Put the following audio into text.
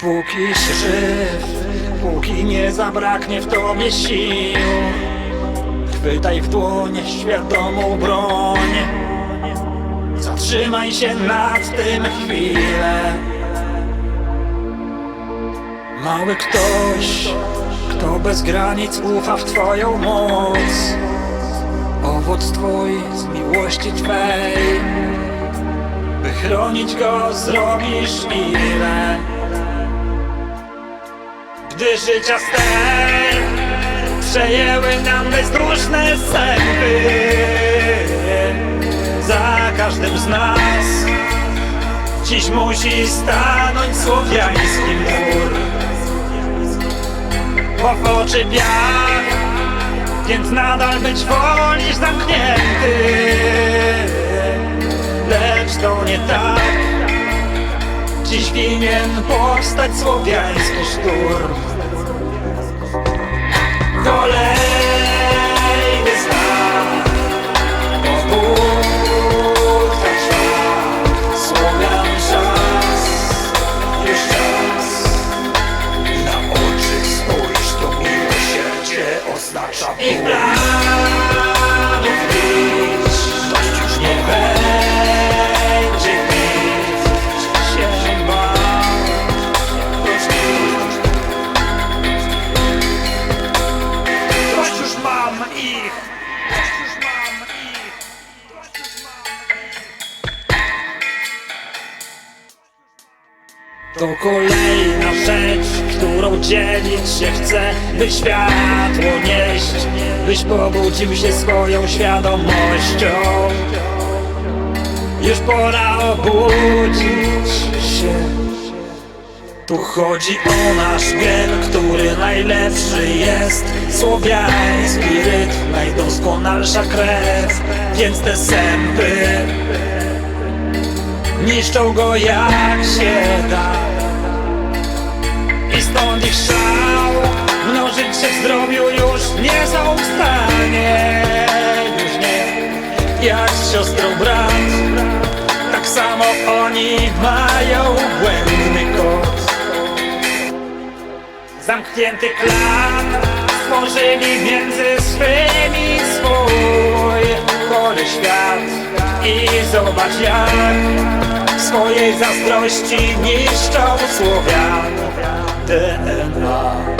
Póki żyw, póki nie zabraknie w tobie sił. Chwytaj w dłonie świadomą broń. Zatrzymaj się nad tym chwilę. Mały ktoś, kto bez granic ufa w twoją moc. Owoc twój z miłości twej. By chronić go zrobisz ile Gdy życia ster Przejęły nam bezduszne sępy Za każdym z nas Dziś musi stanąć słowiański mur. Bo w oczy piach Więc nadal być wolisz zamknięty. Lecz to nie tak Dziś winien powstać słowiański szturm. Kolejny znak Pobudka trwa Słowian czas Już czas. Na oczy spójrz, to miłosierdzie oznacza To kolejna rzecz, którą dzielić się chcę By światło nieść Byś pobudził się swoją świadomością. Już pora obudzić się. Tu chodzi o nasz gen, który najlepszy jest. Słowiański rytm, najdoskonalsza krew Więc te sępy Niszczą go jak się da. I stąd ich szał Mnożyć się zdrowiu już nie są w stanie Już nie. Jak siostrą brat Tak samo oni mają błędny kod Zamknięty klan Stworzyli między swymi swój chory świat. I zobacz jak w swojej zazdrości niszczą Słowian DNA